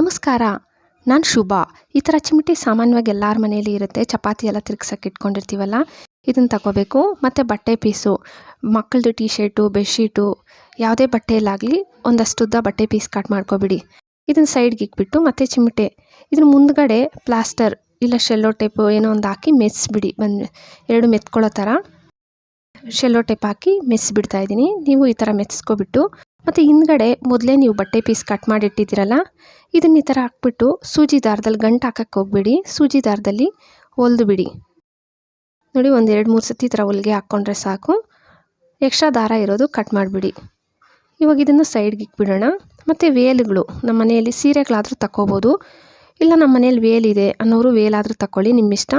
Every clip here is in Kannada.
ನಮಸ್ಕಾರ. ನಾನು ಶುಭ. ಈ ಥರ ಚಿಮಟಿ ಸಾಮಾನ್ಯವಾಗಿ ಎಲ್ಲರ ಮನೆಯಲ್ಲಿ ಇರುತ್ತೆ. ಚಪಾತಿ ಎಲ್ಲ ತಿರ್ಗ್ಸೋಕೆ ಇಟ್ಕೊಂಡಿರ್ತೀವಲ್ಲ ಇದನ್ನು ತಗೋಬೇಕು ಮತ್ತು ಬಟ್ಟೆ ಪೀಸು. ಮಕ್ಕಳದು ಟೀ ಶರ್ಟು ಬೆಡ್ಶೀಟು, ಯಾವುದೇ ಬಟ್ಟೆಯಲ್ಲಾಗಲಿ ಒಂದಷ್ಟು ಉದ್ದ ಬಟ್ಟೆ ಪೀಸ್ ಕಟ್ ಮಾಡ್ಕೊಬಿಡಿ. ಇದನ್ನು ಸೈಡ್ಗೆ ಇಕ್ಬಿಟ್ಟು ಮತ್ತು ಚಿಮಟೆ. ಇದನ್ನು ಮುಂದ್ಗಡೆ ಪ್ಲಾಸ್ಟರ್ ಇಲ್ಲ ಶೆಲ್ಲೋ ಟೇಪು ಏನೋ ಒಂದು ಹಾಕಿ ಮೆಸ್ಬಿಡಿ ಬಂದು ಎರಡು ಮೆತ್ಕೊಳ್ಳೋ ಥರ ಶೆಲ್ಲೋ ಟೇಪ್ ಹಾಕಿ ಮೆಸ್ಬಿಡ್ತಾ ಇದ್ದೀನಿ ನೀವು ಈ ಥರ ಮೆತ್ಸ್ಕೊಬಿಟ್ಟು ಮತ್ತು ಹಿಂದ್ಗಡೆ ಮೊದಲೇ ನೀವು ಬಟ್ಟೆ ಪೀಸ್ ಕಟ್ ಮಾಡಿಟ್ಟಿದ್ದೀರಲ್ಲ, ಇದನ್ನ ಈ ಥರ ಹಾಕ್ಬಿಟ್ಟು ಸೂಜಿ ದಾರದಲ್ಲಿ ಗಂಟು ಹಾಕಕ್ಕೆ ಹೋಗ್ಬಿಡಿ, ಸೂಜಿ ದಾರದಲ್ಲಿ ಹೊಲ್ದು ಬಿಡಿ. ನೋಡಿ ಒಂದು ಎರಡು ಮೂರು ಸತಿ ಈ ಥರ ಹೊಲಿಗೆ ಹಾಕ್ಕೊಂಡ್ರೆ ಸಾಕು. ಎಕ್ಸ್ಟ್ರಾ ದಾರ ಇರೋದು ಕಟ್ ಮಾಡಿಬಿಡಿ. ಇವಾಗ ಇದನ್ನು ಸೈಡ್ಗೆ ಇಕ್ಬಿಡೋಣ. ಮತ್ತು ವೇಲ್ಗಳು, ನಮ್ಮ ಮನೆಯಲ್ಲಿ ಸೀರೆಗಳಾದರೂ ತಗೋಬೋದು ಇಲ್ಲ, ನಮ್ಮ ಮನೇಲಿ ವೇಲ್ ಇದೆ ಅನ್ನೋರು ವೇಲಾದರೂ ತಗೊಳ್ಳಿ ನಿಮ್ಮ ಇಷ್ಟ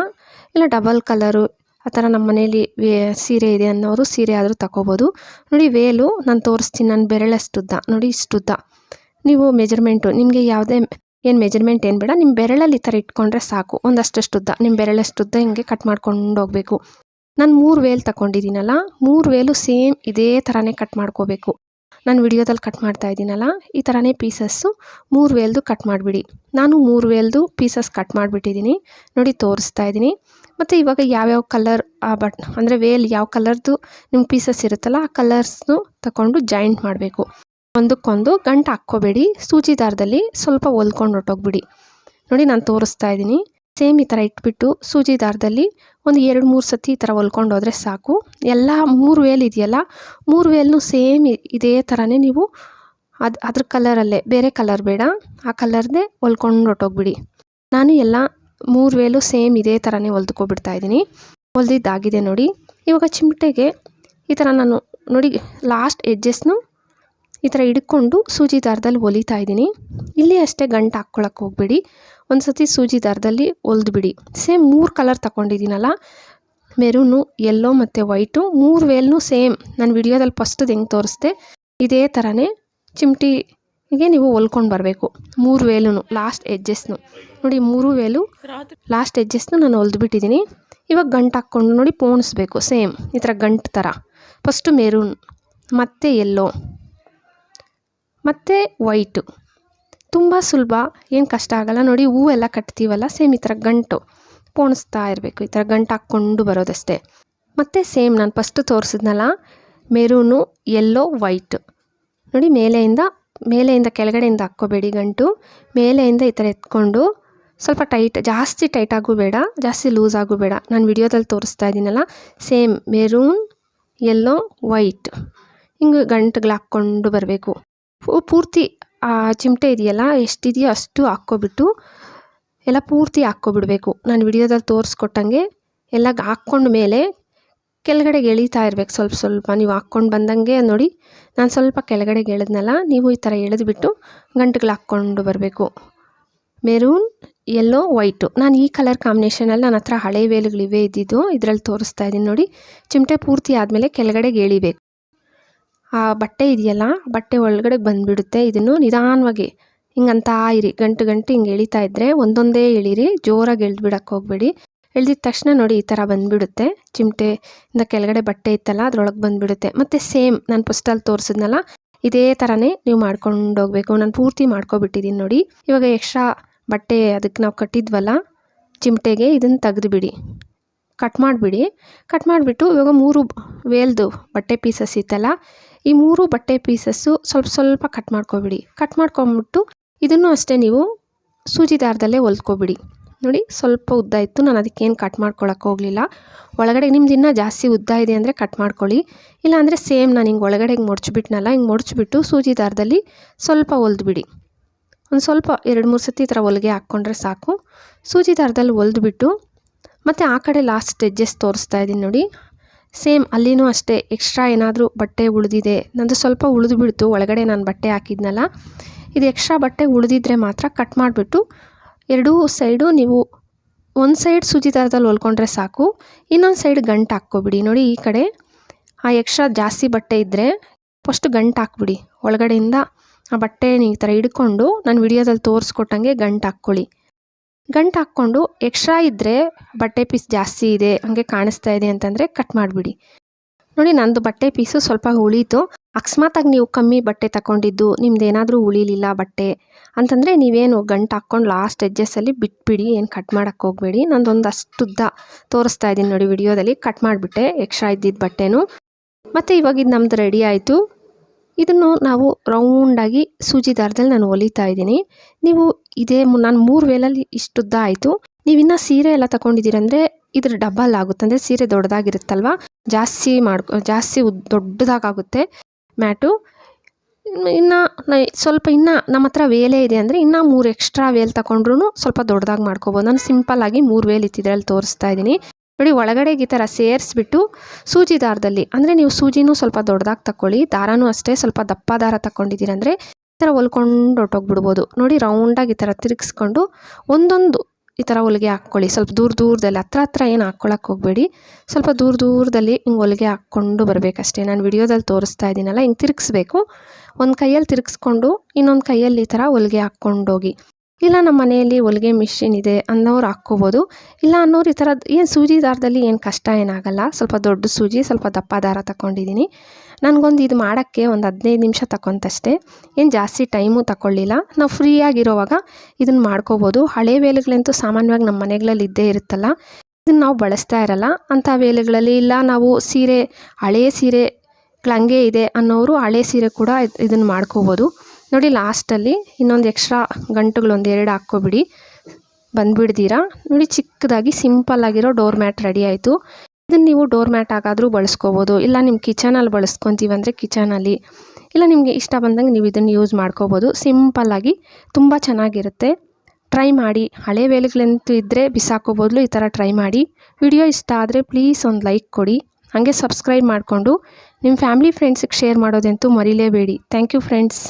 ಇಲ್ಲ ಡಬಲ್ ಕಲರು ಆ ಥರ ನಮ್ಮ ಮನೇಲಿ ವೇ, ಸೀರೆ ಇದೆ ಅನ್ನೋರು ಸೀರೆ ಆದರೂ ತಗೋಬೋದು ನೋಡಿ, ವೇಲು, ನಾನು ತೋರಿಸ್ತೀನಿ. ನನ್ನ ಬೆರಳಷ್ಟುದ್ದ ನೋಡಿ, ಇಷ್ಟುದ್ದ. ನೀವು ಮೆಜರ್ಮೆಂಟು ನಿಮಗೆ ಯಾವುದೇ ಏನು ಮೆಜರ್ಮೆಂಟ್ ಏನು ಬೇಡ. ನಿಮ್ಮ ಬೆರಳಲ್ಲಿ ಈ ಥರ ಇಟ್ಕೊಂಡ್ರೆ ಸಾಕು. ಒಂದಷ್ಟಷ್ಟು ಉದ್ದ ನಿಮ್ಮ ಬೆರಳಷ್ಟುದ್ದ ಹಿಂಗೆ ಕಟ್ ಮಾಡ್ಕೊಂಡು ಹೋಗಬೇಕು. ನಾನು ಮೂರು ವೇಲ್ ತಗೊಂಡಿದ್ದೀನಲ್ಲ ಮೂರು ವೇಲು ಸೇಮ್ ಇದೇ ಥರನೇ ಕಟ್ ಮಾಡ್ಕೋಬೇಕು. ನಾನು ವಿಡಿಯೋದಲ್ಲಿ ಕಟ್ ಮಾಡ್ತಾ ಇದ್ದೀನಲ್ಲ, ಈ ಥರನೇ ಪೀಸಸ್ಸು ಮೂರು ವೇಲ್ದು ಕಟ್ ಮಾಡಿಬಿಡಿ. ನಾನು ಮೂರು ವೇಲ್ದು ಪೀಸಸ್ ಕಟ್ ಮಾಡಿಬಿಟ್ಟಿದ್ದೀನಿ. ನೋಡಿ ತೋರಿಸ್ತಾ ಇದ್ದೀನಿ. ಮತ್ತು ಇವಾಗ ಯಾವ್ಯಾವ ಕಲರ್ ಆ ಬಟ್ ಅಂದರೆ ವೇಲ್ ಯಾವ ಕಲರ್ದು ನಿಮ್ಮ ಪೀಸಸ್ ಇರುತ್ತಲ್ಲ, ಆ ಕಲರ್ಸ್ನು ತಗೊಂಡು ಜಾಯಿಂಟ್ ಮಾಡಬೇಕು. ಒಂದಕ್ಕೊಂದು ಗಂಟು ಹಾಕ್ಕೋಬೇಡಿ. ಸೂಜಿ ದಾರದಲ್ಲಿ ಸ್ವಲ್ಪ ಹೊಲ್ಕೊಂಡು ಹೊಟ್ಟೋಗ್ಬಿಡಿ ನೋಡಿ ನಾನು ತೋರಿಸ್ತಾ ಇದ್ದೀನಿ. ಸೇಮ್ ಈ ಥರ ಇಟ್ಬಿಟ್ಟು ಸೂಜಿ ದಾರದಲ್ಲಿ ಒಂದು ಎರಡು ಮೂರು ಸತಿ ಈ ಥರ ಹೊಲ್ಕೊಂಡು ಹೋದರೆ ಸಾಕು. ಎಲ್ಲ ಮೂರು ವೇಲ್ ಇದೆಯಲ್ಲ, ಮೂರು ವೇಲ್ನು ಸೇಮ್ ಇದೇ ಥರನೇ ನೀವು ಅದು, ಅದ್ರ ಕಲರಲ್ಲೇ, ಬೇರೆ ಕಲರ್ ಬೇಡ, ಆ ಕಲರ್ದೇ ಹೊಲ್ಕೊಂಡು ಹೊಟ್ಟೋಗ್ಬಿಡಿ ನಾನು ಎಲ್ಲ ಮೂರು ವೇಲು ಸೇಮ್ ಇದೇ ಥರನೇ ಹೊಲ್ದುಕೊಬಿಡ್ತಾ ಇದ್ದೀನಿ. ಹೊಲ್ದಿದ್ದಾಗಿದೆ ನೋಡಿ. ಇವಾಗ ಚಿಮಟೆಗೆ ಈ ಥರ ನಾನು ನೋಡಿ, ಲಾಸ್ಟ್ ಎಡ್ಜಸ್ನು ಈ ಥರ ಹಿಡ್ಕೊಂಡು ಸೂಜಿ ದಾರದಲ್ಲಿ ಹೊಲಿತಾ ಇದ್ದೀನಿ. ಇಲ್ಲಿ ಅಷ್ಟೇ ಗಂಟು ಹಾಕ್ಕೊಳಕ್ಕೆ ಹೋಗ್ಬೇಡಿ. ಒಂದು ಸತಿ ಸೂಜಿ ದಾರದಲ್ಲಿ ಹೊಲ್ದುಬಿಡಿ. ಸೇಮ್ ಮೂರು ಕಲರ್ ತಗೊಂಡಿದ್ದೀನಲ್ಲ ಮೆರೂನು ಯೆಲ್ಲೋ ಮತ್ತು ವೈಟು ಮೂರು ವೇಲ್ನು ಸೇಮ್. ನಾನು ವಿಡಿಯೋದಲ್ಲಿ ಫಸ್ಟ್ ಹೆಂಗೆ ತೋರಿಸ್ದೆ? ಇದೇ ಥರನೇ ಚಿಮಟಿಗೆ ನೀವು ಹೊಲ್ಕೊಂಡು ಬರಬೇಕು. ಮೂರು ವೇಲೂ ಲಾಸ್ಟ್ ಎಜ್ಜಸ್ನು ನೋಡಿ, ಮೂರು ವೇಲು ಲಾಸ್ಟ್ ಎಜ್ಜಸ್ನು ನಾನು ಹೊಲಿದ್ಬಿಟ್ಟಿದ್ದೀನಿ. ಇವಾಗ ಗಂಟು ಹಾಕ್ಕೊಂಡು ನೋಡಿ ಪೋಣಿಸ್ಬೇಕು, ಸೇಮ್. ಈ ಥರ ಗಂಟು ಥರ ಫಸ್ಟು ಮೆರೂನ್ ಮತ್ತು ಯೆಲ್ಲೋ ಮತ್ತು ವೈಟು ತುಂಬ ಸುಲಭ, ಏನು ಕಷ್ಟ ಆಗಲ್ಲ. ನೋಡಿ, ಹೂವೆಲ್ಲ ಕಟ್ತೀವಲ್ಲ, ಸೇಮ್ ಈ ಥರ ಗಂಟು ಪೋಣಿಸ್ತಾ ಇರಬೇಕು, ಈ ಥರ ಗಂಟು ಹಾಕ್ಕೊಂಡು ಬರೋದಷ್ಟೇ. ಮತ್ತು ಸೇಮ್ ನಾನು ಫಸ್ಟು ತೋರಿಸಿದ್ನಲ್ಲ, ಮೆರೂನು ಎಲ್ಲೋ ವೈಟ್ ನೋಡಿ, ಮೇಲೆಯಿಂದ ಮೇಲೆಯಿಂದ ಕೆಳಗಡೆಯಿಂದ ಹಾಕ್ಕೋಬೇಡಿ ಗಂಟು. ಮೇಲೆಯಿಂದ ಈ ಥರ ಎತ್ಕೊಂಡು, ಸ್ವಲ್ಪ ಟೈಟ್ ಜಾಸ್ತಿ ಟೈಟ್ ಆಗು ಬೇಡ, ಜಾಸ್ತಿ ಲೂಸ್ ಆಗು ಬೇಡ. ನಾನು ವಿಡಿಯೋದಲ್ಲಿ ತೋರಿಸ್ತಾ ಇದ್ದೀನಲ್ಲ, ಸೇಮ್ ಮೆರೂನ್ ಎಲ್ಲೋ ವೈಟ್ ಹಿಂಗೆ ಗಂಟುಗಳು ಹಾಕ್ಕೊಂಡು ಬರಬೇಕು. ಪೂರ್ತಿ ಆ ಚಿಮಟೆ ಇದೆಯಲ್ಲ, ಎಷ್ಟಿದೆಯೋ ಅಷ್ಟು ಹಾಕ್ಕೊಬಿಟ್ಟು, ಎಲ್ಲ ಪೂರ್ತಿ ಹಾಕ್ಕೊಬಿಡ್ಬೇಕು. ನಾನು ವಿಡಿಯೋದಲ್ಲಿ ತೋರಿಸ್ಕೊಟ್ಟಂಗೆ ಎಲ್ಲ ಹಾಕ್ಕೊಂಡ ಮೇಲೆ ಕೆಳಗಡೆಗೆ ಎಳೀತಾ ಇರಬೇಕು ಸ್ವಲ್ಪ ಸ್ವಲ್ಪ. ನೀವು ಹಾಕ್ಕೊಂಡು ಬಂದಂಗೆ ನೋಡಿ, ನಾನು ಸ್ವಲ್ಪ ಕೆಳಗಡೆಗೆ ಎಳೆದ್ನಲ್ಲ, ನೀವು ಈ ಥರ ಎಳೆದುಬಿಟ್ಟು ಗಂಟುಗಳು ಹಾಕ್ಕೊಂಡು ಬರಬೇಕು. ಮೆರೂನ್ ಎಲ್ಲೋ ವೈಟು ನಾನು ಈ ಕಲರ್ ಕಾಂಬಿನೇಷನಲ್ಲಿ ನನ್ನ ಹತ್ರ ಹಳೆ ವೇಲುಗಳಿವೆ ಇದ್ದಿದ್ದು, ಇದರಲ್ಲಿ ತೋರಿಸ್ತಾ ಇದ್ದೀನಿ ನೋಡಿ. ಚಿಮಟೆ ಪೂರ್ತಿ ಆದಮೇಲೆ ಕೆಳಗಡೆಗೆ ಎಳಿಬೇಕು. ಆ ಬಟ್ಟೆ ಇದೆಯಲ್ಲ, ಬಟ್ಟೆ ಒಳಗಡೆ ಬಂದುಬಿಡುತ್ತೆ. ಇದನ್ನು ನಿಧಾನವಾಗಿ ಹಿಂಗಂತ ಇರಿ, ಗಂಟು ಗಂಟು ಹಿಂಗೆ ಎಳಿತಾ ಇದ್ದರೆ ಒಂದೊಂದೇ ಎಳೀರಿ, ಜೋರಾಗಿ ಎಳ್ದು ಬಿಡಕ್ಕೆ ಹೋಗಬೇಡಿ. ಎಳ್ದಿದ ತಕ್ಷಣ ನೋಡಿ ಈ ಥರ ಬಂದುಬಿಡುತ್ತೆ. ಚಿಮಟೆಯಿಂದ ಕೆಳಗಡೆ ಬಟ್ಟೆ ಇತ್ತಲ್ಲ, ಅದ್ರೊಳಗೆ ಬಂದುಬಿಡುತ್ತೆ. ಮತ್ತು ಸೇಮ್ ನಾನು ಫಸ್ಟಲ್ಲಿ ತೋರಿಸಿದ್ನಲ್ಲ, ಇದೇ ಥರನೇ ನೀವು ಮಾಡ್ಕೊಂಡು ಹೋಗಬೇಕು. ನಾನು ಪೂರ್ತಿ ಮಾಡ್ಕೊಬಿಟ್ಟಿದ್ದೀನಿ ನೋಡಿ. ಇವಾಗ ಎಕ್ಸ್ಟ್ರಾ ಬಟ್ಟೆ ಅದಕ್ಕೆ ನಾವು ಕಟ್ಟಿದ್ವಲ್ಲ, ಚಿಮಟೆಗೆ ಇದನ್ನು ತೆಗೆದುಬಿಡಿ. ಕಟ್ ಮಾಡಿಬಿಡಿ. ಕಟ್ ಮಾಡಿಬಿಟ್ಟು ಇವಾಗ ಮೂರು ವೇಲ್ದು ಬಟ್ಟೆ ಪೀಸಸ್ ಇತ್ತಲ್ಲ ಈ ಮೂರು ಬಟ್ಟೆ ಪೀಸಸ್ಸು ಸ್ವಲ್ಪ ಸ್ವಲ್ಪ ಕಟ್ ಮಾಡ್ಕೊಬಿಡಿ. ಕಟ್ ಮಾಡ್ಕೊಂಬಿಟ್ಟು ಇದನ್ನು ಅಷ್ಟೇ ನೀವು ಸೂಜಿ ದಾರದಲ್ಲೇ ಹೊಲ್ಕೊಬಿಡಿ ನೋಡಿ, ಸ್ವಲ್ಪ ಉದ್ದ ಇತ್ತು, ನಾನು ಅದಕ್ಕೇನು ಕಟ್ ಮಾಡ್ಕೊಳಕ್ಕೆ ಹೋಗಲಿಲ್ಲ. ಒಳಗಡೆ ನಿಮ್ದು ಇನ್ನೂ ಜಾಸ್ತಿ ಉದ್ದ ಇದೆ ಅಂದರೆ ಕಟ್ ಮಾಡ್ಕೊಳ್ಳಿ. ಇಲ್ಲಾಂದರೆ ಸೇಮ್ ನಾನು ಹಿಂಗೆ ಒಳಗಡೆ ಹಿಂಗೆ ಮೊಡ್ಚಿಬಿಟ್ನಲ್ಲ, ಹಿಂಗೆ ಮೊಡ್ಚಿಬಿಟ್ಟು ಸೂಜಿ ದಾರದಲ್ಲಿ ಸ್ವಲ್ಪ ಹೊಲ್ದುಬಿಡಿ. ಒಂದು ಸ್ವಲ್ಪ, ಎರಡು ಮೂರು ಸತಿ ಈ ಥರ ಹೊಲಿಗೆ ಹಾಕ್ಕೊಂಡ್ರೆ ಸಾಕು. ಸೂಜಿ ದಾರದಲ್ಲಿ ಹೊಲ್ದುಬಿಟ್ಟು ಮತ್ತು ಆ ಕಡೆ ಲಾಸ್ಟ್ ಸ್ಟೆಜ್ಜಸ್ ತೋರಿಸ್ತಾ ಇದ್ದೀನಿ ನೋಡಿ. ಸೇಮ್ ಅಲ್ಲಿನೂ ಅಷ್ಟೇ ಎಕ್ಸ್ಟ್ರಾ ಏನಾದರೂ ಬಟ್ಟೆ ಉಳಿದಿದೆ. ನಂದು ಸ್ವಲ್ಪ ಉಳಿದು ಬಿಡ್ತು ಒಳಗಡೆ ನಾನು ಬಟ್ಟೆ ಹಾಕಿದ್ನಲ್ಲ. ಇದು ಎಕ್ಸ್ಟ್ರಾ ಬಟ್ಟೆ ಉಳಿದಿದ್ರೆ ಮಾತ್ರ ಕಟ್ ಮಾಡಿಬಿಟ್ಟು ಎರಡೂ ಸೈಡು ನೀವು ಒಂದು ಸೈಡ್ ಸೂಜಿ ಥರದಲ್ಲಿ ಹೊಲ್ಕೊಂಡ್ರೆ ಸಾಕು, ಇನ್ನೊಂದು ಸೈಡ್ ಗಂಟು ಹಾಕ್ಕೊಬಿಡಿ. ನೋಡಿ ಈ ಕಡೆ ಆ ಎಕ್ಸ್ಟ್ರಾ ಜಾಸ್ತಿ ಬಟ್ಟೆ ಇದ್ದರೆ ಫಸ್ಟ್ ಗಂಟು ಹಾಕ್ಬಿಡಿ. ಒಳಗಡೆಯಿಂದ ಆ ಬಟ್ಟೆನ ಈ ಥರ ಹಿಡ್ಕೊಂಡು ನಾನು ವಿಡಿಯೋದಲ್ಲಿ ತೋರಿಸ್ಕೊಟ್ಟಂಗೆ ಗಂಟು ಹಾಕ್ಕೊಳ್ಳಿ. ಗಂಟು ಹಾಕ್ಕೊಂಡು ಎಕ್ಸ್ಟ್ರಾ ಇದ್ದರೆ ಬಟ್ಟೆ ಪೀಸ್ ಜಾಸ್ತಿ ಇದೆ, ಹಾಗೆ ಕಾಣಿಸ್ತಾ ಇದೆ ಅಂತಂದರೆ ಕಟ್ ಮಾಡಿಬಿಡಿ. ನೋಡಿ ನಂದು ಬಟ್ಟೆ ಪೀಸು ಸ್ವಲ್ಪ ಉಳೀತು. ಅಕಸ್ಮಾತಾಗಿ ನೀವು ಕಮ್ಮಿ ಬಟ್ಟೆ ತಗೊಂಡಿದ್ದು ನಿಮ್ದು ಏನಾದರೂ ಉಳಿಲಿಲ್ಲ ಬಟ್ಟೆ ಅಂತಂದರೆ ನೀವೇನು ಗಂಟು ಹಾಕ್ಕೊಂಡು ಲಾಸ್ಟ್ ಎಡ್ಜಸ್ಸಲ್ಲಿ ಬಿಟ್ಬಿಡಿ, ಏನು ಕಟ್ ಮಾಡೋಕ್ಕೆ ಹೋಗಬೇಡಿ. ನಂದೊಂದು ಅಷ್ಟುದ್ದ ತೋರಿಸ್ತಾ ಇದ್ದೀನಿ ನೋಡಿ ವಿಡಿಯೋದಲ್ಲಿ. ಕಟ್ ಮಾಡಿಬಿಟ್ಟೆ ಎಕ್ಸ್ಟ್ರಾ ಇದ್ದಿದ್ದ ಬಟ್ಟೆನೂ. ಮತ್ತು ಇವಾಗಿದ್ದು ಇದು ನಮ್ಮದು ರೆಡಿ ಆಯಿತು. ಇದನ್ನು ನಾವು ರೌಂಡಾಗಿ ಸೂಜಿ ದಾರದಲ್ಲಿ ನಾನು ಹೊಲಿತಾ ಇದ್ದೀನಿ. ನೀವು ಇದೇ ನಾನು ಮೂರು ವೇಲಲ್ಲಿ ಇಷ್ಟುದ್ದ ಆಯಿತು. ನೀವು ಇನ್ನೂ ಸೀರೆ ಎಲ್ಲ ತಗೊಂಡಿದ್ದೀರಂದರೆ ಇದ್ರ ಡಬಲ್ ಆಗುತ್ತೆ. ಅಂದರೆ ಸೀರೆ ದೊಡ್ಡದಾಗಿರುತ್ತಲ್ವ? ಜಾಸ್ತಿ ಮಾಡ್ಕೊ, ಜಾಸ್ತಿ ಉದ್ ದೊಡ್ಡದಾಗುತ್ತೆ ಮ್ಯಾಟು. ಇನ್ನು ಸ್ವಲ್ಪ ಇನ್ನು ನಮ್ಮ ಹತ್ರ ವೇಲೆ ಇದೆ ಅಂದರೆ ಇನ್ನೂ ಮೂರು ಎಕ್ಸ್ಟ್ರಾ ವೇಲ್ ತಗೊಂಡ್ರು ಸ್ವಲ್ಪ ದೊಡ್ಡದಾಗಿ ಮಾಡ್ಕೋಬೋದು. ನಾನು ಸಿಂಪಲ್ಲಾಗಿ ಮೂರು ವೇಲ್ ಇತ್ತಿದ್ರಲ್ಲಿ ತೋರಿಸ್ತಾ ಇದ್ದೀನಿ. ನೋಡಿ ಒಳಗಡೆಗೆ ಈ ಥರ ಸೇರಿಸ್ಬಿಟ್ಟು ಸೂಜಿ ದಾರದಲ್ಲಿ, ಅಂದರೆ ನೀವು ಸೂಜಿನೂ ಸ್ವಲ್ಪ ದೊಡ್ಡದಾಗಿ ತಗೊಳ್ಳಿ ದಾರನೂ ಅಷ್ಟೇ ಸ್ವಲ್ಪ ದಪ್ಪ ದಾರ ತಗೊಂಡಿದ್ದೀರಂದರೆ ಈ ಥರ ಹೊಲ್ಕೊಂಡು ಹೊರ್ಟೋಗ್ಬಿಡ್ಬೋದು ನೋಡಿ ರೌಂಡಾಗಿ ಈ ಥರ ತಿರುಗಿಸ್ಕೊಂಡು ಒಂದೊಂದು ಈ ಥರ ಹೊಲಿಗೆ ಹಾಕ್ಕೊಳ್ಳಿ. ಸ್ವಲ್ಪ ದೂರ ದೂರದಲ್ಲಿ, ಹತ್ರ ಹತ್ರ ಏನು ಹಾಕ್ಕೊಳಕ್ಕೆ ಹೋಗಬೇಡಿ. ಸ್ವಲ್ಪ ದೂರ ದೂರದಲ್ಲಿ ಹಿಂಗೆ ಹೊಲಿಗೆ ಹಾಕ್ಕೊಂಡು ಬರಬೇಕಷ್ಟೇ. ನಾನು ವಿಡಿಯೋದಲ್ಲಿ ತೋರಿಸ್ತಾ ಇದ್ದೀನಲ್ಲ, ಹಿಂಗೆ ತಿರುಗಿಸ್ಬೇಕು. ಒಂದು ಕೈಯಲ್ಲಿ ತಿರುಗಿಸ್ಕೊಂಡು, ಇನ್ನೊಂದು ಕೈಯಲ್ಲಿ ಈ ಥರ ಹೊಲಿಗೆ ಹಾಕ್ಕೊಂಡೋಗಿ. ಇಲ್ಲ ನಮ್ಮ ಮನೆಯಲ್ಲಿ ಹೊಲಿಗೆ ಮಿಷಿನ್ ಇದೆ ಅನ್ನೋರು ಹಾಕ್ಕೋಬೋದು. ಇಲ್ಲ ಅನ್ನೋರು ಈ ಥರ ಏನು ಸೂಜಿ ದಾರದಲ್ಲಿ ಏನು ಕಷ್ಟ ಏನಾಗಲ್ಲ. ಸ್ವಲ್ಪ ದೊಡ್ಡ ಸೂಜಿ, ಸ್ವಲ್ಪ ದಪ್ಪ ದಾರ ತಗೊಂಡಿದ್ದೀನಿ ನನಗೊಂದು ಇದು ಮಾಡೋಕ್ಕೆ ಒಂದು ಹದಿನೈದು ನಿಮಿಷ ತಗೊಂತಷ್ಟೇ ಏನು ಜಾಸ್ತಿ ಟೈಮು ತಗೊಳ್ಳಿಲ್ಲ ನಾವು ಫ್ರೀಯಾಗಿರೋವಾಗ ಇದನ್ನು ಮಾಡ್ಕೋಬೋದು. ಹಳೆ ವೇಲೆಗಳಂತೂ ಸಾಮಾನ್ಯವಾಗಿ ನಮ್ಮ ಮನೆಗಳಲ್ಲಿ ಇದ್ದೇ ಇರುತ್ತಲ್ಲ. ಇದನ್ನು ನಾವು ಬಳಸ್ತಾ ಇರಲ್ಲ. ಅಂಥ ವೇಲೆಗಳಲ್ಲಿ ಇಲ್ಲ, ನಾವು ಸೀರೆ, ಹಳೆ ಸೀರೆ ಕ್ಲಂಗೆ ಇದೆ ಅನ್ನೋರು ಹಳೆ ಸೀರೆ ಕೂಡ ಇದನ್ನು ಮಾಡ್ಕೋಬೋದು. ನೋಡಿ, ಲಾಸ್ಟಲ್ಲಿ ಇನ್ನೊಂದು ಎಕ್ಸ್ಟ್ರಾ ಗಂಟುಗಳು ಒಂದು ಎರಡು ಹಾಕ್ಕೊಬಿಡಿ. ಬಂದುಬಿಡ್ತೀರಾ? ನೋಡಿ, ಚಿಕ್ಕದಾಗಿ ಸಿಂಪಲ್ ಆಗಿರೋ ಡೋರ್ ಮ್ಯಾಟ್ ರೆಡಿ ಆಯಿತು. ಇದನ್ನು ನೀವು ಡೋರ್ ಮ್ಯಾಟ್ ಆಗಾದರೂ ಬಳಸ್ಕೋಬೋದು. ಇಲ್ಲ ನಿಮ್ಮ ಕಿಚನಲ್ಲಿ ಬಳಸ್ಕೊತೀವಂದರೆ ಕಿಚನಲ್ಲಿ. ಇಲ್ಲ, ನಿಮಗೆ ಇಷ್ಟ ಬಂದಂಗೆ ನೀವು ಇದನ್ನು ಯೂಸ್ ಮಾಡ್ಕೋಬೋದು. ಸಿಂಪಲ್ಲಾಗಿ ತುಂಬ ಚೆನ್ನಾಗಿರುತ್ತೆ. ಟ್ರೈ ಮಾಡಿ. ಹಳೆ ವೇಲೆಗಳಂತೂ ಇದ್ದರೆ ಬಿಸಾಕೋ ಬದಲು ಈ ಥರ ಟ್ರೈ ಮಾಡಿ. ವಿಡಿಯೋ ಇಷ್ಟ ಆದರೆ ಪ್ಲೀಸ್ ಒಂದು ಲೈಕ್ ಕೊಡಿ. ಹಾಗೆ ಸಬ್ಸ್ಕ್ರೈಬ್ ಮಾಡಿಕೊಂಡು ನಿಮ್ಮ ಫ್ಯಾಮಿಲಿ ಫ್ರೆಂಡ್ಸಿಗೆ ಶೇರ್ ಮಾಡೋದಂತೂ ಮರಿಲೇಬೇಡಿ. Thank you friends.